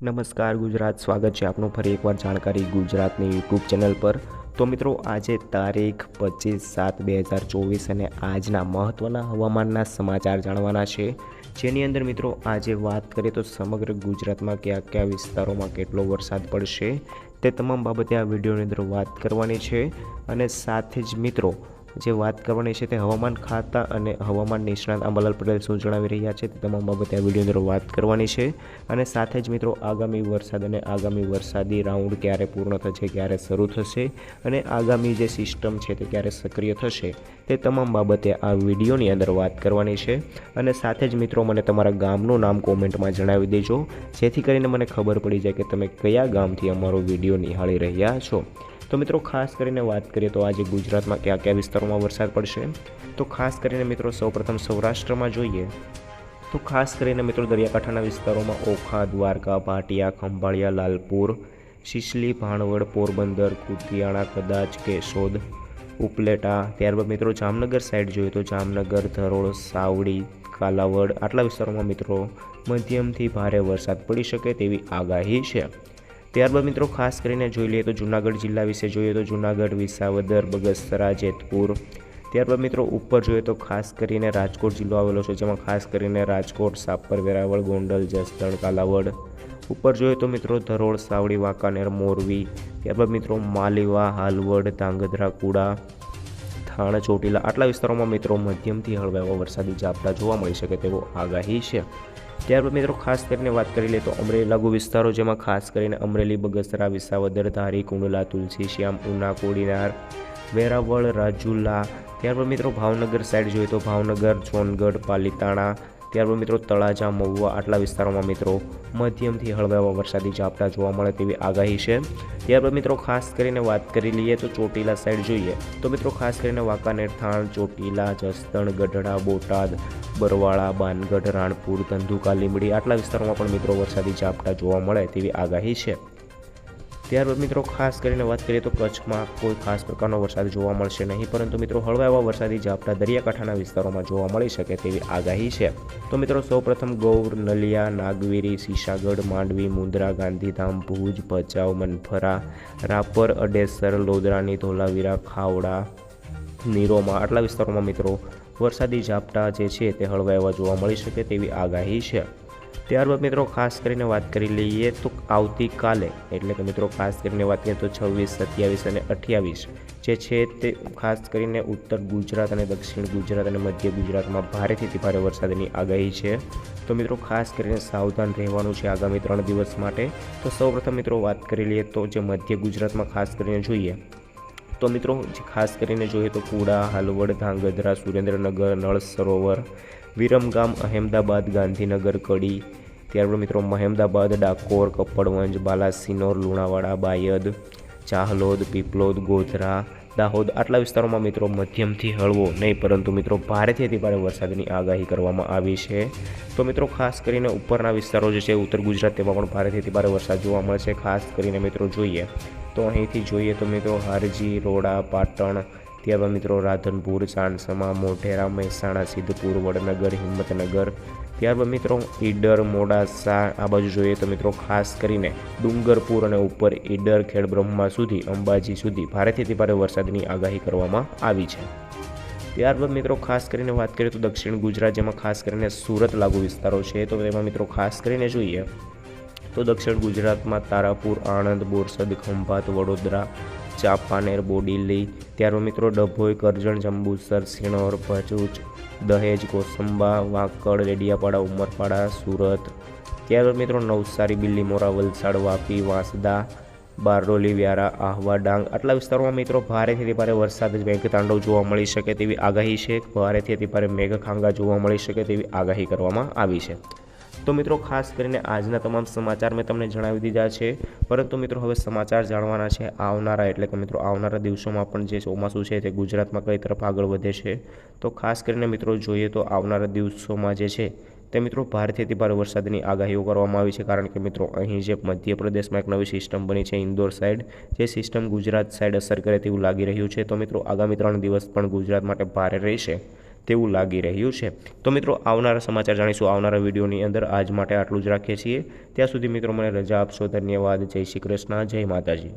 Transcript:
નમસ્કાર, ગુજરાત સ્વાગત છે આપનું ફરી એકવાર જાણકારી ગુજરાતની યુટ્યુબ ચેનલ પર. તો મિત્રો, આજે તારીખ પચીસ સાત બે હજાર ચોવીસ અને આજના મહત્ત્વના હવામાનના સમાચાર જાણવાના છે. જેની અંદર મિત્રો, આજે વાત કરીએ તો સમગ્ર ગુજરાતમાં કયા કયા વિસ્તારોમાં કેટલો વરસાદ પડશે તે તમામ બાબતે આ વિડીયોની અંદર વાત કરવાની છે. અને સાથે જ મિત્રો જે વાત કરવાની છે તે હવામાન ખાતા અને હવામાન નિષ્ણાત અંબાલાલ પટેલ શું જણાવી રહ્યા છે તે તમામ બાબતે આ વીડિયો અંદર વાત કરવાની છે. અને સાથે જ મિત્રો, આગામી વરસાદ અને આગામી વરસાદી રાઉન્ડ ક્યારે પૂર્ણ થશે, ક્યારે શરૂ થશે અને આગામી જે સિસ્ટમ છે તે ક્યારે સક્રિય થશે તે તમામ બાબતે આ વિડીયોની અંદર વાત કરવાની છે. અને સાથે જ મિત્રો, મને તમારા ગામનું નામ કોમેન્ટમાં જણાવી દેજો, જેથી કરીને મને ખબર પડી જાય કે તમે કયા ગામથી અમારો વીડિયો નિહાળી રહ્યા છો. તો મિત્રો, ખાસ કરીને વાત કરીએ તો આજે ગુજરાતમાં કયા કયા વિસ્તારોમાં વરસાદ પડશે? તો ખાસ કરીને મિત્રો, સૌપ્રથમ સૌરાષ્ટ્રમાં જોઈએ તો ખાસ કરીને મિત્રો, દરિયાકાંઠાના વિસ્તારોમાં ઓખા, દ્વારકા ભાટિયા ખંભાળિયા, લાલપુર, શિશલી, ભાણવડ, પોરબંદર, કુતિયાણા, કદાચ કેશોદ, ઉપલેટા, ત્યારબાદ મિત્રો, જામનગર સાઈડ જોઈએ તો જામનગર, ધરોળ, સાવડી, કાલાવડ, આટલા વિસ્તારોમાં મિત્રો, મધ્યમથી ભારે વરસાદ પડી શકે તેવી આગાહી છે. ત્યારબાદ મિત્રો ખાસ કરીને જોઈ લઈએ તો જુનાગઢ જિલ્લા વિશે જોઈએ તો જુનાગઢ, વિસાવદર, બગસરા, જેતપુર. ત્યારબાદ મિત્રો ઉપર જોઈએ તો ખાસ કરીને રાજકોટ જિલ્લો આવેલો છે, જેમાં ખાસ કરીને રાજકોટ, સાપર, વેરાવળ, ગોંડલ, જસદણ, કાલાવડ. ઉપર જોઈએ તો મિત્રો ધરોળ, સાવડી, વાંકાનેર, મોરબી. ત્યારબાદ મિત્રો માલીવા, હાલવડ, ધાંગધ્રા, કુડા, થાણ, ચોટીલા આટલા વિસ્તારોમાં મિત્રો મધ્યમથી હળવા એવા વરસાદી ઝાપટા જોવા મળી શકે તેવો આગાહી છે. ત્યારબાદ મિત્રો ખાસ કરીને વાત કરી લે તો અમરેલી લાગુ વિસ્તારો જેમાં ખાસ કરીને અમરેલી, બગસરા, વિસાવદર, ધારી, કુંડલા, તુલસી, શ્યામ, ઉના, કોડીનાર, વેરાવળ, રાજુલા, ત્યારબાદ મિત્રો ભાવનગર સાઈડ જોઈએ તો ભાવનગર, સોનગઢ, પાલીતાણા ત્યારબાદ મિત્રો તળાજા મહુવા આટલા વિસ્તારોમાં મિત્રો મધ્યમથી હળવા વરસાદી ઝાપટા જોવા મળે તેવી આગાહી છે. ત્યારબાદ મિત્રો ખાસ કરીને વાત કરી લઈએ તો ચોટીલા સાઈડ જોઈએ તો મિત્રો ખાસ કરીને વાંકાનેર, થાણ, ચોટીલા, જસદણ, ગઢડા, બોટાદ, બરવાળા, બાનગઢ, રાણપુર, ધંધુકા, લીંબડી આટલા વિસ્તારોમાં પણ મિત્રો વરસાદી ઝાપટા જોવા મળે તેવી આગાહી છે. ત્યારબાદ મિત્રો, ખાસ કરીને વાત કરીએ તો કચ્છમાં કોઈ ખાસ પ્રકારનો વરસાદ જોવા મળશે નહીં, પરંતુ મિત્રો, હળવા એવા વરસાદી ઝાપટા દરિયાકાંઠાના વિસ્તારોમાં જોવા મળી શકે તેવી આગાહી છે. તો મિત્રો, સૌપ્રથમ ગૌર, નલિયા, નાગવીરી સીસાગઢ માંડવી, મુંદ્રા, ગાંધીધામ, ભુજ, ભચાઉ, મનફરા, રાપર, અડેસર, લોદરાની, ધોલાવીરા, ખાવડા, નીરોમાં આટલા વિસ્તારોમાં મિત્રો, વરસાદી ઝાપટા જે છે તે હળવા એવા જોવા મળી શકે તેવી આગાહી છે. ત્યારબાદ મિત્રો ખાસ કરીને વાત કરી લઈએ તો આવતીકાલે, એટલે કે મિત્રો ખાસ કરીને વાત કરીએ તો છવ્વીસ, સત્યાવીસ અને અઠ્યાવીસ, જે છે તે ખાસ કરીને ઉત્તર ગુજરાત અને દક્ષિણ ગુજરાત અને મધ્ય ગુજરાતમાં ભારેથી ભારે વરસાદની આગાહી છે. તો મિત્રો ખાસ કરીને સાવધાન રહેવાનું છે આગામી ત્રણ દિવસ માટે. તો સૌપ્રથમ મિત્રો વાત કરી લઈએ તો જે મધ્ય ગુજરાતમાં ખાસ કરીને જોઈએ, તો મિત્રો ખાસ કરીને જોઈએ તો કુડા, હાલવડ, ધાંગધ્રા, સુરેન્દ્રનગર, નળ સરોવર વિરમગામ, અહેમદાબાદ, ગાંધીનગર, કડી. ત્યારબાદ મિત્રો મહેમદાબાદ, ડાકોર કપડવંજ બાલાસિનોર, લુણાવાડા, બાયદ, ચાહલોદ, પીપલોદ, ગોધરા, દાહોદ આટલા વિસ્તારોમાં મિત્રો મધ્યમથી હળવો નહીં, પરંતુ મિત્રો ભારેથી અતિ ભારે વરસાદની આગાહી કરવામાં આવી છે. તો મિત્રો ખાસ કરીને ઉપરના વિસ્તારો જે છે, ઉત્તર ગુજરાત તેમાં પણ ભારેથી અતિ ભારે વરસાદ જોવા મળશે ખાસ કરીને મિત્રો જોઈએ તો અહીંથી જોઈએ તો મિત્રો હારજી, રોડા, પાટણ ત્યારબાદ મિત્રો રાધનપુર ચાણસમા મોઢેરા, મહેસાણા, સિદ્ધપુર, વડનગર, હિંમતનગર. ત્યારબાદ મિત્રો ઈડર, મોડાસા, આ બાજુ જોઈએ તો મિત્રો ખાસ કરીને ડુંગરપુર અને ઉપર ઈડર, ખેડબ્રહ્મા સુધી, અંબાજી સુધી ભારેથી ભારે વરસાદની આગાહી કરવામાં આવી છે. ત્યારબાદ મિત્રો ખાસ કરીને વાત કરીએ તો દક્ષિણ ગુજરાત, જેમાં ખાસ કરીને સુરત લાગુ વિસ્તારો છે. તો તેમાં મિત્રો ખાસ કરીને જોઈએ તો દક્ષિણ ગુજરાતમાં તારાપુર, આણંદ, બોરસદ, ખંભાત, વડોદરા ચાંપાનેર બોડીલી ત્યારો મિત્રો ડભોઈ, કરજણ, જંબુસર સિણોર ભરૂચ, દહેજ, કોસંબા, વાંકડ, રેડિયાપાડા, ઉમરપાડા, સુરત. ત્યારબાદ મિત્રો નવસારી બિલ્લીમોરા વલસાડ, વાપી, વાંસદા, બારડોલી, વ્યારા, આહવા, ડાંગ. આટલા વિસ્તારોમાં મિત્રો ભારેથી ભારે વરસાદ મેઘતાંડવ જોવા મળી શકે તેવી આગાહી છે. ભારેથી અતિ ભારે મેઘખાંગા જોવા મળી શકે તેવી આગાહી કરવામાં આવી છે. તો મિત્રો, ખાસ કરીને આજના તમામ સમાચાર મેં તમને જણાવી દીધા છે. પરંતુ મિત્રો, હવે સમાચાર જાણવાના છે આવનારા, એટલે કે મિત્રો, આવનારા દિવસોમાં પણ જે ચોમાસું છે તે ગુજરાતમાં કઈ તરફ આગળ વધે છે. તો ખાસ કરીને મિત્રો, જોઈએ તો આવનારા દિવસોમાં જે છે તે મિત્રો, ભારેથી ભારે વરસાદની આગાહીઓ કરવામાં આવી છે. કારણ કે મિત્રો, અહીં જે મધ્યપ્રદેશમાં એક નવી સિસ્ટમ બની છે, ઇન્દોર સાઈડ. જે સિસ્ટમ ગુજરાત સાઇડ અસર કરે તેવું લાગી રહ્યું છે. તો મિત્રો, આગામી ત્રણ દિવસ પણ ગુજરાત માટે ભારે રહેશે. તેવું લાગી રહ્યું છે. તો મિત્રો, આવનારા સમાચાર જાણીશું. આવનારા વિડીયોની અંદર આજ માટે આટલું જ રાખીએ છીએ. ત્યાં સુધી મિત્રો, મને રજા આપશો. ધન્યવાદ. જય શ્રી કૃષ્ણ. જય માતાજી.